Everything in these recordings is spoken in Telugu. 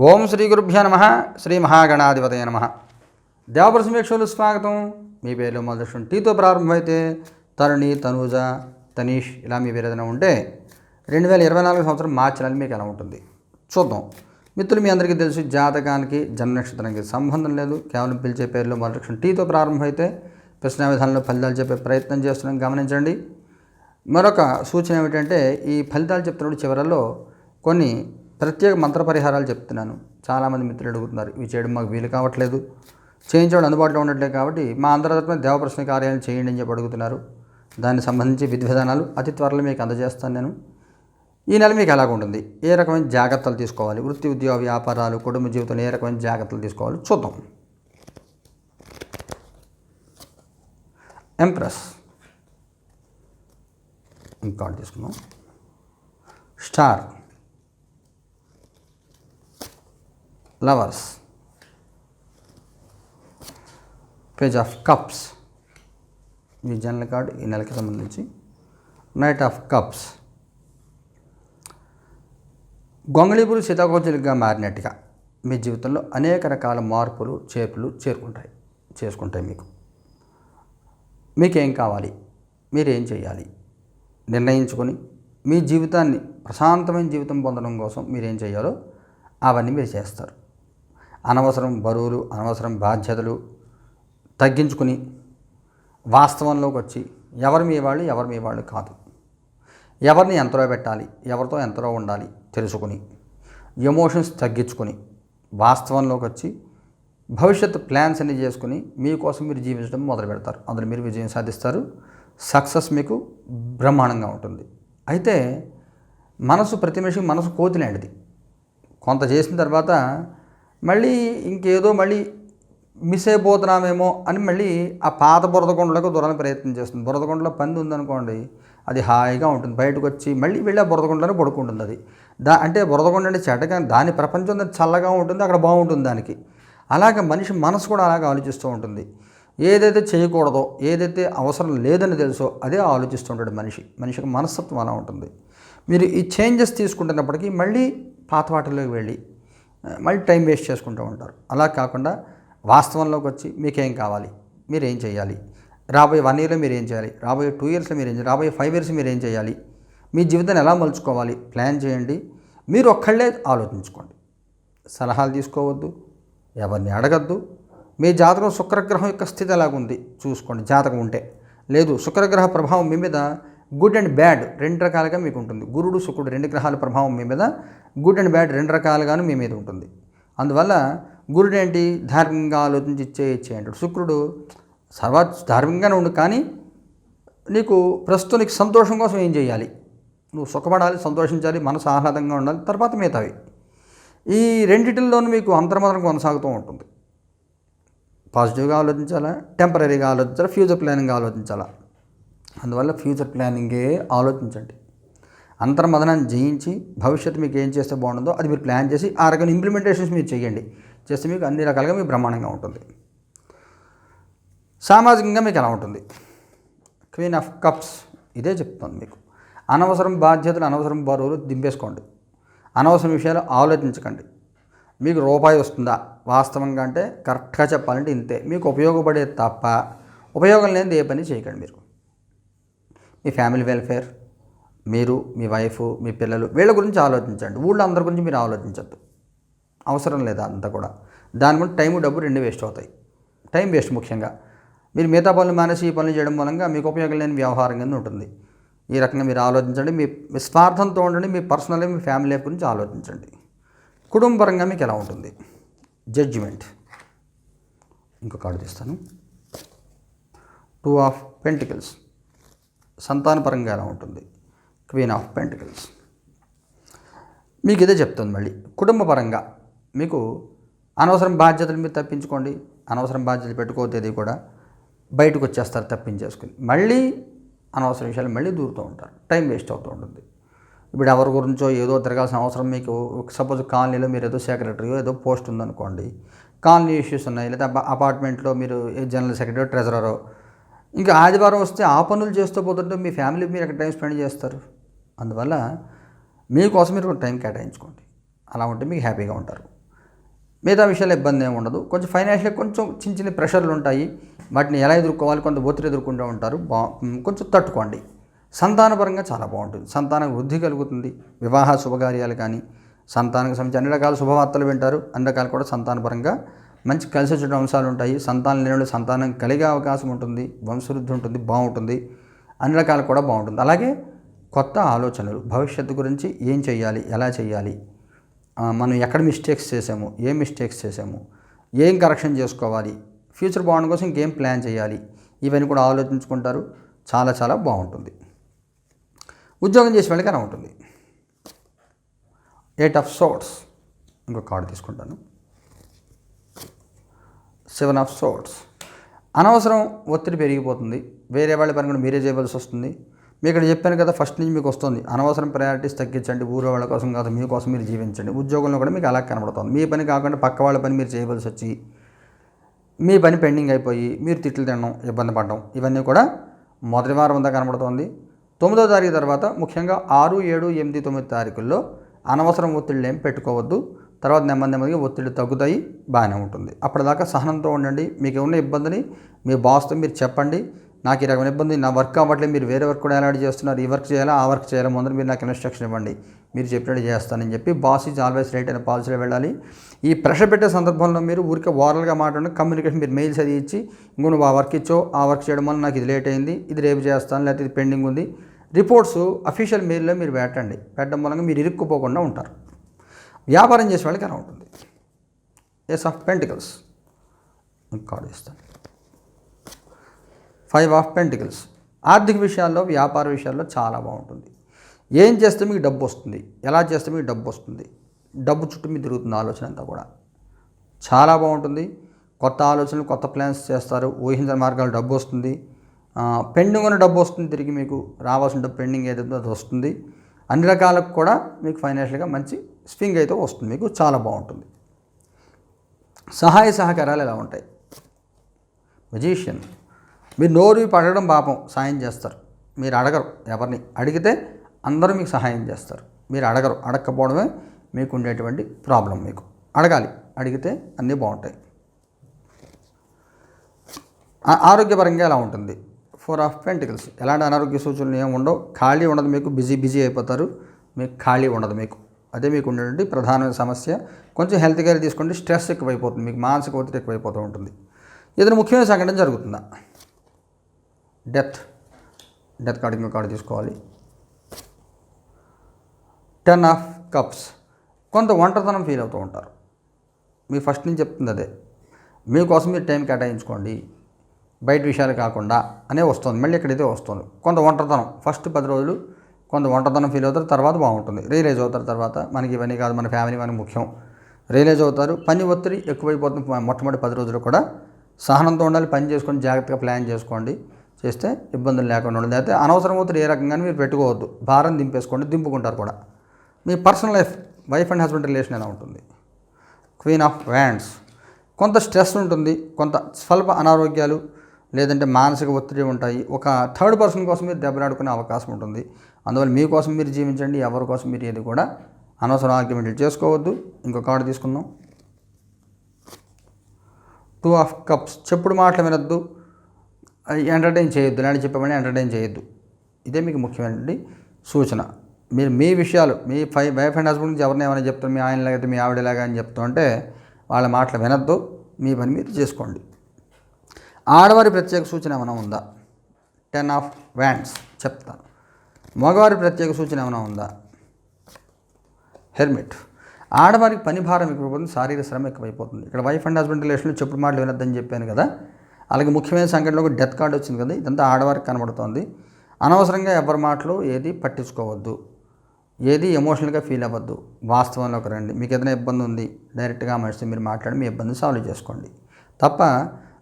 ఓం శ్రీ గురుభ్య నమ. శ్రీ మహాగణాధిపతయ నమ. దేవపర సమీక్షలు స్వాగతం. మీ పేర్లు మొదటి టీతో ప్రారంభమైతే తరుణి తనూజ తనీష్ ఇలా మీ పేరు ఏదైనా ఉంటే రెండు వేల ఇరవై నాలుగు సంవత్సరం మార్చి నెల మీకు ఎలా ఉంటుంది? చూద్దాం. మిత్రులు మీ అందరికీ తెలుసు జాతకానికి జన్మ నక్షత్రానికి సంబంధం లేదు. కేవలం పిలిచే పేర్లు మొదటి టీతో ప్రారంభమైతే ప్రశ్న విధానంలో ఫలితాలు చెప్పే ప్రయత్నం చేస్తున్నాం. గమనించండి. మరొక సూచన ఏమిటంటే ఈ ఫలితాలు చెప్తున్నప్పుడు చివరలో కొన్ని ప్రత్యేక మంత్ర పరిహారాలు చెప్తున్నాను. చాలామంది మిత్రులు అడుగుతున్నారు ఇవి చేయడం మాకు వీలు కావట్లేదు. చేయించడం అందుబాటులో ఉండట్లేదు కాబట్టి మా అంతర్గతమైన దేవప్రశ్న కార్యాలను చేయండి అని చెప్పి అడుగుతున్నారు. దానికి సంబంధించి విధి విధానాలు అతి త్వరలో మీకు అందజేస్తాను నేను. ఈ నెల మీకు ఎలాగ ఉంటుంది? ఏ రకమైన జాగ్రత్తలు తీసుకోవాలి? వృత్తి ఉద్యోగ వ్యాపారాలు కుటుంబ జీవితంలో ఏ రకమైన జాగ్రత్తలు తీసుకోవాలి? చూద్దాం. ఎంప్రెస్ ఇంకోటి తీసుకున్నాం star lovers page of cups me general card ఈ నెలకి సంబంధించి. నైట్ ఆఫ్ కప్స్ గొంగళీపులు సీతాకోచలుగా మారినట్టుగా మీ జీవితంలో అనేక రకాల మార్పులు చేర్పులు చేరుకుంటాయి చేసుకుంటాయి మీకు. మీకేం కావాలి? మీరేం చేయాలి? నిర్ణయించుకొని మీ జీవితాన్ని ప్రశాంతమైన జీవితం పొందడం కోసం మీరేం చేయాలో అవన్నీ మీరు చేస్తారు. అనవసరం బరువులు అనవసరం బాధ్యతలు తగ్గించుకుని వాస్తవంలోకి వచ్చి ఎవరు మీ వాళ్ళు ఎవరు మీ వాళ్ళు కాదు. ఎవరిని ఎంతలో పెట్టాలి ఎవరితో ఎంతలో ఉండాలి తెలుసుకుని ఎమోషన్స్ తగ్గించుకొని వాస్తవంలోకి వచ్చి భవిష్యత్తు ప్లాన్స్ అన్ని చేసుకుని మీకోసం మీరు జీవించడం మొదలు పెడతారు. అందులో మీరు విజయం సాధిస్తారు. సక్సెస్ మీకు బ్రహ్మాండంగా ఉంటుంది. అయితే మనసు ప్రతి మనిషి మనసు కోతిలాంటిది కొంత చేసిన తర్వాత మళ్ళీ ఇంకేదో మళ్ళీ మిస్ అయిపోతున్నామేమో అని మళ్ళీ ఆ పాత బురదకొండలకు దూరానికి ప్రయత్నం చేస్తుంది. బురదకొండలో పంది ఉందనుకోండి అది హాయిగా ఉంటుంది. బయటకు వచ్చి మళ్ళీ వెళ్ళి ఆ బురదకొండలోనే పడుకుంటుంది అది. దా అంటే బురదకొండ అంటే చెడ్డగా దాని ప్రపంచం చల్లగా ఉంటుంది అక్కడ బాగుంటుంది దానికి. అలాగే మనిషి మనసు కూడా అలాగే ఆలోచిస్తూ ఉంటుంది. ఏదైతే చేయకూడదో ఏదైతే అవసరం లేదని తెలుసో అదే ఆలోచిస్తుంటాడు మనిషి. మనిషికి మనస్తత్వం అలా ఉంటుంది. మీరు ఈ చేంజెస్ తీసుకుంటున్నప్పటికీ మళ్ళీ పాత వాటిలోకి వెళ్ళి మళ్ళీ టైం వేస్ట్ చేసుకుంటూ ఉంటారు. అలా కాకుండా వాస్తవంలోకి వచ్చి మీకేం కావాలి? మీరు ఏం చేయాలి? రాబోయే వన్ ఇయర్లో మీరు ఏం చేయాలి? రాబోయే టూ ఇయర్స్లో మీరు ఏం చేయాలి? రాబోయే ఫైవ్ ఇయర్స్ మీరు ఏం చేయాలి? మీ జీవితాన్ని ఎలా మలుచుకోవాలి? ప్లాన్ చేయండి. మీరు ఒక్కళ్ళే ఆలోచించుకోండి. సలహాలు తీసుకోవద్దు. ఎవరిని అడగద్దు. మీ జాతకం శుక్రగ్రహం యొక్క స్థితి ఎలాగుంది? చూసుకోండి. జాతకం ఉంటే. లేదు శుక్రగ్రహ ప్రభావం మీ మీద గుడ్ అండ్ బ్యాడ్ రెండు రకాలుగా మీకు ఉంటుంది. గురుడు శుక్రుడు రెండు గ్రహాల ప్రభావం మీ మీద గుడ్ అండ్ బ్యాడ్ రెండు రకాలుగాను మీ మీద ఉంటుంది. అందువల్ల గురుడు ఏంటి? ధార్మికంగా ఆలోచించి ఇచ్చే ఇచ్చే అంటాడు. శుక్రుడు సర్వ ధార్మికంగానే ఉండు కానీ నీకు ప్రస్తుతం నీకు సంతోషం కోసం ఏం చేయాలి? నువ్వు సుఖపడాలి సంతోషించాలి మనసు ఆహ్లాదంగా ఉండాలి తర్వాత మిగతావి. ఈ రెండిటిల్లోనూ మీకు అంతర్మాత్రం కొనసాగుతూ ఉంటుంది. పాజిటివ్గా ఆలోచించాలా? టెంపరీగా ఆలోచించాలా? ఫ్యూచర్ ప్లానింగ్గా ఆలోచించాలా? అందువల్ల ఫ్యూచర్ ప్లానింగే ఆలోచించండి. అంతర్మదనాన్ని జయించి భవిష్యత్తు మీకు ఏం చేస్తే బాగుంటుందో అది మీరు ప్లాన్ చేసి ఆ రకమైన ఇంప్లిమెంటేషన్స్ మీరు చేయండి. చేస్తే మీకు అన్ని రకాలుగా మీకు బ్రహ్మాండంగా ఉంటుంది. సామాజికంగా మీకు ఎలా ఉంటుంది? క్వీన్ ఆఫ్ కప్స్ ఇదే చెప్తుంది మీకు. అనవసరం బాధ్యతలు అనవసరం బరువులు దింపేసుకోండి. అనవసరం విషయాలు ఆలోచించకండి. మీకు రూపాయి వస్తుందా? వాస్తవంగా అంటే కరెక్ట్గా చెప్పాలంటే ఇంతే. మీకు ఉపయోగపడేది తప్ప ఉపయోగం లేనిది ఏ పని చేయకండి మీరు. మీ ఫ్యామిలీ వెల్ఫేర్ మీరు మీ వైఫ్ మీ పిల్లలు వీళ్ళ గురించి ఆలోచించండి. ఊళ్ళో అందరి గురించి మీరు ఆలోచించద్దు. అవసరం లేదా అంతా కూడా. దాని గురించి టైం డబ్బు రెండు వేస్ట్ అవుతాయి. టైం వేస్ట్ ముఖ్యంగా. మీరు మిగతా పనులు మానేసి ఈ పనులు చేయడం మూలంగా మీకు ఉపయోగం లేని వ్యవహారం కింద ఉంటుంది. ఈ రకంగా మీరు ఆలోచించండి. మీ మీ స్వార్థంతో ఉండండి. మీ పర్సనల్ మీ ఫ్యామిలీ లైఫ్ గురించి ఆలోచించండి. కుటుంబపరంగా మీకు ఎలా ఉంటుంది? జడ్జిమెంట్. ఇంకొక కార్డు తీస్తాను. Two of pentacles. సంతానపరంగా ఎలా ఉంటుంది. క్వీన్ ఆఫ్ పెంటికల్స్ మీకు ఇదే చెప్తుంది మళ్ళీ. కుటుంబపరంగా మీకు అనవసరం బాధ్యతలు మీరు తప్పించుకోండి. అనవసరం బాధ్యతలు పెట్టుకోతేది కూడా. బయటకు వచ్చేస్తారు తప్పించేసుకుని. మళ్ళీ అనవసర విషయాలు మళ్ళీ దూరుతూ ఉంటారు. టైం వేస్ట్ అవుతూ ఉంటుంది. ఇప్పుడు ఎవరి గురించో ఏదో తిరగాల్సిన అవసరం మీకు. సపోజ్ కాలనీలో మీరు ఏదో సెక్రటరీ ఏదో పోస్ట్ ఉందనుకోండి. కాలనీ ఇష్యూస్ ఉన్నాయి. లేదా అపార్ట్మెంట్లో మీరు ఏ జనరల్ సెక్రటరీ ట్రెజరరో ఇంకా ఆదివారం వస్తే ఆ పనులు చేస్తూ పోతుంటే మీ ఫ్యామిలీ మీరు ఎక్కడ టైం స్పెండ్ చేస్తారు? అందువల్ల మీకోసం మీరు కొంత టైం కేటాయించుకోండి. అలా ఉంటే మీకు హ్యాపీగా ఉంటారు. మిగతా విషయాలు ఇబ్బంది ఏమి ఉండదు. కొంచెం ఫైనాన్షియల్ కొంచెం చిన్న చిన్న ప్రెషర్లు ఉంటాయి. వాటిని ఎలా ఎదుర్కోవాలి? కొంత ఒత్తిడి ఎదుర్కొంటూ ఉంటారు. బా కొంచెం తట్టుకోండి. సంతానపరంగా చాలా బాగుంటుంది. సంతానం వృద్ధి కలుగుతుంది. వివాహ శుభకార్యాలు కానీ సంతానం సంబంధించి అన్ని రకాల శుభవార్తలు వింటారు. అన్ని రకాలు కూడా సంతానపరంగా మంచి కలిసి వచ్చే అంశాలు ఉంటాయి. సంతానం లేని సంతానం కలిగే అవకాశం ఉంటుంది. వంశవృద్ధి ఉంటుంది. బాగుంటుంది. అన్ని రకాలు కూడా బాగుంటుంది. అలాగే కొత్త ఆలోచనలు. భవిష్యత్తు గురించి ఏం చేయాలి ఎలా చేయాలి మనం ఎక్కడ మిస్టేక్స్ చేసాము? ఏం మిస్టేక్స్ చేసాము? ఏం కరెక్షన్ చేసుకోవాలి? ఫ్యూచర్ బాగుండడం కోసం ఇంకేం ప్లాన్ చేయాలి? ఇవన్నీ కూడా ఆలోచించుకుంటారు. చాలా చాలా బాగుంటుంది. ఉద్యోగం చేసే వాళ్ళకి అలా ఉంటుంది. ఎయిట్ ఆఫ్ సోట్స్ ఇంకో కార్డు తీసుకుంటాను. సెవెన్ ఆఫ్ సోట్స్ అనవసరం ఒత్తిడి పెరిగిపోతుంది. వేరే వాళ్ళ పని కూడా మీరే చేయవలసి వస్తుంది. మీకు ఇక్కడ చెప్పాను కదా ఫస్ట్ నుంచి మీకు వస్తుంది. అనవసరం ప్రయారిటీస్ తగ్గించండి ఊరు వాళ్ళ కోసం కాదు మీకోసం మీరు జీవించండి. ఉద్యోగంలో కూడా మీకు అలా కనబడుతుంది. మీ పని కాకుండా పక్క వాళ్ళ పని మీరు చేయవలసి వచ్చి మీ పని పెండింగ్ అయిపోయి మీరు తిట్లు తినడం ఇబ్బంది పడడం ఇవన్నీ కూడా మొదటి వారం అంతా కనబడుతోంది. తొమ్మిదో తారీఖు తర్వాత ముఖ్యంగా ఆరు ఏడు ఎనిమిది తొమ్మిది తారీఖుల్లో అనవసరం ఒత్తిళ్ళు ఏం పెట్టుకోవద్దు. తర్వాత నెమ్మది నెమ్మదిగా ఒత్తిడి తగ్గుతాయి బాగానే ఉంటుంది. అప్పటిదాకా సహనంతో ఉండండి. మీకు ఉన్న ఇబ్బందిని మీ బాస్తో మీరు చెప్పండి. నాకు ఈ రకమైన ఇబ్బంది నా వర్క్ అవ్వట్లేదు మీరు వేరే వర్క్ కూడా ఎలా చేస్తున్నారు ఈ వర్క్ చేయాలా ఆ వర్క్ చేయాలా ముందు మీరు నాకు ఇన్స్ట్రక్షన్ ఇవ్వండి. మీరు చెప్పినట్టు చేస్తానని చెప్పి బాస్ ఈజ్ ఆల్వేస్ రైట్ అనే పాలసీలో వెళ్ళాలి. ఈ ప్రెషర్ పెట్టే సందర్భంలో మీరు ఊరికే ఓరల్గా మాట్లాడండి కమ్యూనికేషన్ మీరు మెయిల్స్ అది ఇచ్చి ఇంకో నువ్వు ఆ వర్క్ ఇచ్చో ఆ వర్క్ చేయడం వల్ల నాకు ఇది లేట్ అయింది ఇది రేపు చేస్తాను లేకపోతే ఇది పెండింగ్ ఉంది. రిపోర్ట్స్ అఫీషియల్ మెయిల్లో మీరు పెట్టండి. పెట్టడం మూలంగా మీరు ఇరుక్కుపోకుండా ఉంటారు. వ్యాపారం చేసే వాళ్ళకి ఎలా ఉంటుంది ఎస్ ఆఫ్ పెంటికల్స్ కార్డు ఇస్తాను. ఫైవ్ ఆఫ్ పెంటికల్స్ ఆర్థిక విషయాల్లో వ్యాపార విషయాల్లో చాలా బాగుంటుంది. ఏం చేస్తే మీకు డబ్బు వస్తుంది? ఎలా చేస్తే మీకు డబ్బు వస్తుంది? డబ్బు చుట్టూ మీకు తిరుగుతుంది ఆలోచన అంతా కూడా. చాలా బాగుంటుంది. కొత్త ఆలోచనలు కొత్త ప్లాన్స్ చేస్తారు. ఊహించిన మార్గాలు డబ్బు వస్తుంది. పెండింగ్ ఉన్న డబ్బు వస్తుంది. తిరిగి మీకు రావాల్సిన డబ్బు పెండింగ్ ఏదైతే అది వస్తుంది. అన్ని రకాలకు కూడా మీకు ఫైనాన్షియల్గా మంచి స్వింగ్ అయితే వస్తుంది. మీకు చాలా బాగుంటుంది. సహాయ సహకారాలు ఎలా ఉంటాయి? మెజీషియన్ మీరు నోరు పడడం పాపం సాయం చేస్తారు. మీరు అడగరు. ఎవరిని? అడిగితే అందరూ మీకు సహాయం చేస్తారు. మీరు అడగరు. అడగకపోవడమే మీకు ఉండేటువంటి ప్రాబ్లం మీకు. అడగాలి. అడిగితే అన్నీ బాగుంటాయి. ఆరోగ్యపరంగా ఎలా ఉంటుంది? Four of pentacles. ఎలాంటి అనారోగ్య సూచనలు ఏమి ఉండవు. ఖాళీ ఉండదు మీకు బిజీ బిజీ అయిపోతారు. మీకు ఖాళీ ఉండదు మీకు. అదే మీకు ఉండేటువంటి ప్రధానమైన సమస్య. కొంచెం హెల్త్ కేర్ తీసుకోండి స్ట్రెస్ ఎక్కువైపోతుంది. మీకు మానసిక ఒత్తిడి ఎక్కువైపోతూ ఉంటుంది. ఏదైనా ముఖ్యమైన సంఘటన జరుగుతుందా? డెత్. డెత్ కార్డు ఇంకో కార్డు తీసుకోవాలి. Ten of cups. కొంత ఒంటరితనం ఫీల్ అవుతూ ఉంటారు. మీ ఫస్ట్ నుంచి చెప్తుంది అదే. మీకోసం మీరు టైం కేటాయించుకోండి. బయట విషయాలు కాకుండా అనే వస్తుంది. మళ్ళీ ఇక్కడైతే వస్తుంది. కొంత ఒంటరితనం. ఫస్ట్ పది రోజులు కొంత ఒంటరితనం ఫీల్ అవుతారు తర్వాత బాగుంటుంది. రియలైజ్ అవుతారు తర్వాత మనకి ఇవన్నీ కాదు మన ఫ్యామిలీ మనకి ముఖ్యం. రియలైజ్ అవుతారు. పని ఒత్తిడి ఎక్కువైపోతుంది. మొట్టమొదటి పది రోజులు కూడా సహనంతో ఉండాలి పని చేసుకొని జాగ్రత్తగా ప్లాన్ చేసుకోండి. చేస్తే ఇబ్బందులు లేకుండా ఉండాలి. అయితే అనవసరం ఒత్తిడి ఏ రకంగా మీరు పెట్టుకోవద్దు. భారం దింపేసుకోండి దింపుకుంటారు కూడా. మీ personal life wife and husband relation ఎలా ఉంటుంది? క్వీన్ ఆఫ్ వ్యాండ్స్ కొంత స్ట్రెస్ ఉంటుంది. కొంత స్వల్ప అనారోగ్యాలు లేదంటే మానసిక ఒత్తిడి ఉంటాయి. ఒక థర్డ్ పర్సన్ కోసం మీరు దెబ్బలాడుకునే అవకాశం ఉంటుంది. అందువల్ల మీకోసం మీరు జీవించండి ఎవరి కోసం మీరు ఏది కూడా అనవసరం ఆర్గ్యుమెంట్లు చేసుకోవద్దు. ఇంకో కార్డు తీసుకుందాం. టూ ఆఫ్ కప్స్ చెప్పుడు మాటలు వినొద్దు. ఎంటర్టైన్ చేయొద్దు. ఇలాంటి చెప్పమని ఎంటర్టైన్ చేయొద్దు. ఇదే మీకు ముఖ్యమైనటువంటి సూచన. మీరు మీ విషయాలు మీ ఫై వైఫ్ అండ్ హస్బెండ్ గురించి ఎవరిని ఏమైనా చెప్తారు మీ ఆయన లాగైతే మీ ఆవిడలాగా అని చెప్తూ ఉంటే వాళ్ళ మాటలు వినొద్దు. మీ పని మీరు చేసుకోండి. ఆడవారి ప్రత్యేక సూచన ఏమైనా ఉందా? టెన్ ఆఫ్ వ్యాండ్స్ చెప్తాను మగవారి ప్రత్యేక సూచన ఏమైనా ఉందా? హెల్మెట్ ఆడవారికి పని భారం ఎక్కువైపోతుంది శారీరక శ్రమ ఎక్కువైపోతుంది. ఇక్కడ వైఫ్ అండ్ హస్బెండ్ రిలేషన్లో చెప్పుడు మాటలు వినొద్దని చెప్పాను కదా. అలాగే ముఖ్యమైన సంఘటనలో ఒక డెత్ కార్డు వచ్చింది కదా ఇదంతా ఆడవారికి కనబడుతోంది. అనవసరంగా ఎవరి మాటలు ఏది పట్టించుకోవద్దు. ఏది ఎమోషనల్గా ఫీల్ అవ్వద్దు. వాస్తవంలోకి రండి. మీకు ఏదైనా ఇబ్బంది ఉంది డైరెక్ట్గా మనిషి మీరు మాట్లాడి మీ ఇబ్బంది సాల్వ్ చేసుకోండి. తప్ప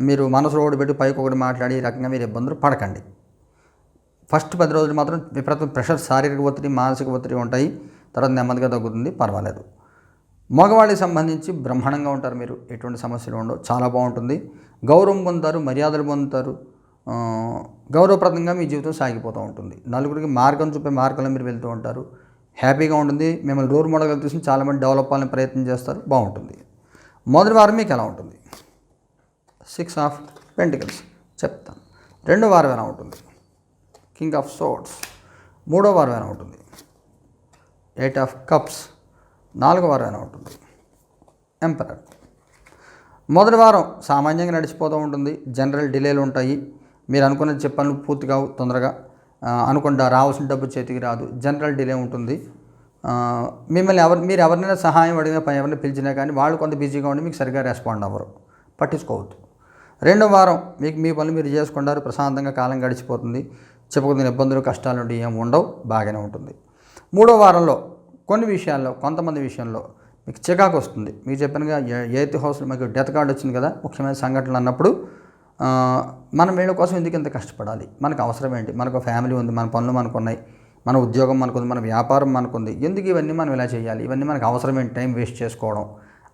మీరు మనసులో ఒకటి పెట్టి పైకి ఒకటి మాట్లాడి ఈ రకంగా మీరు ఇబ్బందులు పడకండి. ఫస్ట్ పది రోజులు మాత్రం విపరీతం ప్రెషర్ శారీరక ఒత్తిడి మానసిక ఒత్తిడి ఉంటాయి. తర్వాత నెమ్మదిగా తగ్గుతుంది పర్వాలేదు. మగవాళ్ళకి సంబంధించి బ్రహ్మాండంగా ఉంటారు మీరు. ఎటువంటి సమస్యలు ఉండవు. చాలా బాగుంటుంది. గౌరవం పొందుతారు మర్యాదలు పొందుతారు. గౌరవప్రదంగా మీ జీవితం సాగిపోతూ ఉంటుంది. నలుగురికి మార్గం చూపే మార్గంలో మీరు వెళ్తూ ఉంటారు. హ్యాపీగా ఉంటుంది. మిమ్మల్ని రోల్ మోడల్గా తీసుకుని చాలామంది డెవలప్ అవ్వాలని ప్రయత్నం చేస్తారు. బాగుంటుంది. మొదటి వారం మీకు ఎలా ఉంటుంది? Six of pentacles. చెప్తాను. రెండో వారం ఎలా ఉంటుంది? కింగ్ ఆఫ్ సోట్స్ మూడో వారం ఎలా ఉంటుంది? Eight of cups. నాలుగో వారం ఎలా ఉంటుంది? ఎంపరర్. మొదటి వారం సామాన్యంగా నడిచిపోతూ ఉంటుంది. జనరల్ డిలేలు ఉంటాయి. మీరు అనుకున్న చెప్పనులు పూర్తి కావు తొందరగా. అనుకుంటా రావాల్సిన డబ్బు చేతికి రాదు. జనరల్ డిలే ఉంటుంది. మిమ్మల్ని ఎవరు మీరు ఎవరినైనా సహాయం అడిగినా పని ఎవరిని పిలిచినా కానీ వాళ్ళు కొంత బిజీగా ఉండి మీకు సరిగ్గా రెస్పాండ్ అవ్వరు. పట్టించుకోవద్దు. రెండో వారం మీకు మీ పనులు మీరు చేసుకుంటారు. ప్రశాంతంగా కాలం గడిచిపోతుంది. చెప్పుకున్న ఇబ్బందులు కష్టాలు నుండి ఏం ఉండవు. బాగానే ఉంటుంది. మూడో వారంలో కొన్ని విషయాల్లో కొంతమంది విషయంలో మీకు చికాకు వస్తుంది. మీకు చెప్పినగా ఎయిత్ హౌస్లో మీకు డెత్ కార్డ్ వచ్చింది కదా ముఖ్యమైన సంఘటనలు అన్నప్పుడు మనం వీళ్ళ కోసం ఎందుకు ఇంత కష్టపడాలి? మనకు అవసరం ఏంటి? మనకు ఫ్యామిలీ ఉంది మన పనులు మనకు ఉన్నాయి మన ఉద్యోగం మనకుంది మన వ్యాపారం మనకుంది. ఎందుకు ఇవన్నీ మనం ఇలా చేయాలి? ఇవన్నీ మనకు అవసరం ఏంటి? టైం వేస్ట్ చేసుకోవడం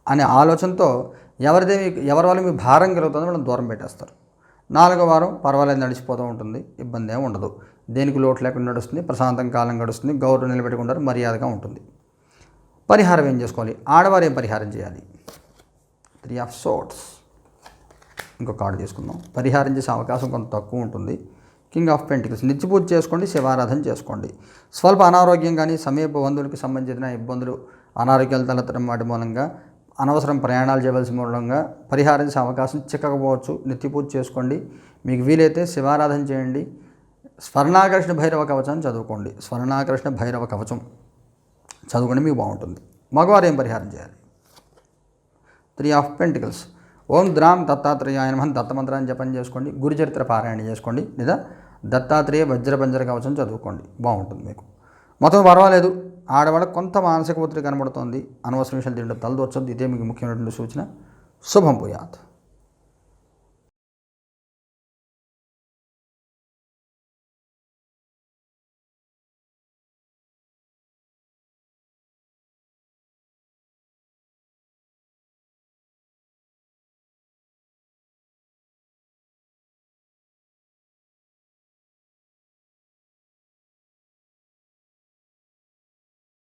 అనే ఆలోచనతో ఎవరిదే మీకు ఎవరి వల్ల మీ భారం కలుగుతుందో మనం దూరం పెట్టేస్తారు. నాలుగో వారం పర్వాలేదు నడిచిపోతూ ఉంటుంది ఇబ్బంది ఏమి ఉండదు. దేనికి లోటు లేకుండా నడుస్తుంది ప్రశాంతం కాలం గడుస్తుంది గౌరవం నిలబెట్టుకుంటారు మర్యాదగా ఉంటుంది. పరిహారం ఏం చేసుకోవాలి? ఆడవారు ఏం పరిహారం చేయాలి? త్రీ ఆఫ్ సోట్స్ ఇంకో కార్డు తీసుకుందాం. పరిహారం చేసే అవకాశం కొంత తక్కువ ఉంటుంది. కింగ్ ఆఫ్ పెంటికల్స్ నిత్య పూజ చేసుకోండి శివారాధన చేసుకోండి. స్వల్ప అనారోగ్యం కానీ సమీప బంధువులకి సంబంధించిన ఇబ్బందులు అనారోగ్యాలు తలెత్తడం వాటి మూలంగా అనవసరం ప్రయాణాలు చేయవలసి మూలంగా పరిహారించే అవకాశం చిక్కకపోవచ్చు. నిత్య పూజ చేసుకోండి. మీకు వీలైతే శివారాధన చేయండి. స్వర్ణాకర్షణ భైరవ కవచం చదువుకోండి. స్వర్ణాకర్షణ భైరవ కవచం చదువుకోండి మీకు బాగుంటుంది. మగవారు ఏం పరిహారం చేయాలి? Three of pentacles. ఓం ద్రామ్ దత్తాత్రేయాయ నమః దత్తమంత్రాన్ని జపం చేసుకోండి. గురుచరిత్ర పారాయణ చేసుకోండి. లేదా దత్తాత్రేయ వజ్రపంజర కవచం చదువుకోండి. బాగుంటుంది మీకు. మొత్తం పర్వాలేదు. ఆడవాళ్ళకి కొంత మానసిక ఒత్తిడి కనబడుతోంది. అనవసర విషయాలు తినడం తలదొచ్చొద్దు ఇదే మీకు ముఖ్యమైనటువంటి సూచన. శుభం పోయాత్